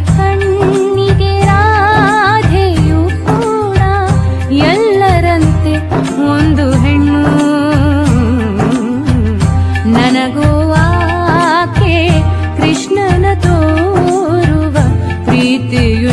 ಕಣ್ಣಿಗೆ ರಾಧೆಯೂ ಕೂಡ ಎಲ್ಲರಂತೆ ಒಂದು ಹೆಣ್ಣು. ನನಗೋವಾಕೆ ಕೃಷ್ಣನ ತೋರುವ ಪ್ರೀತಿಯು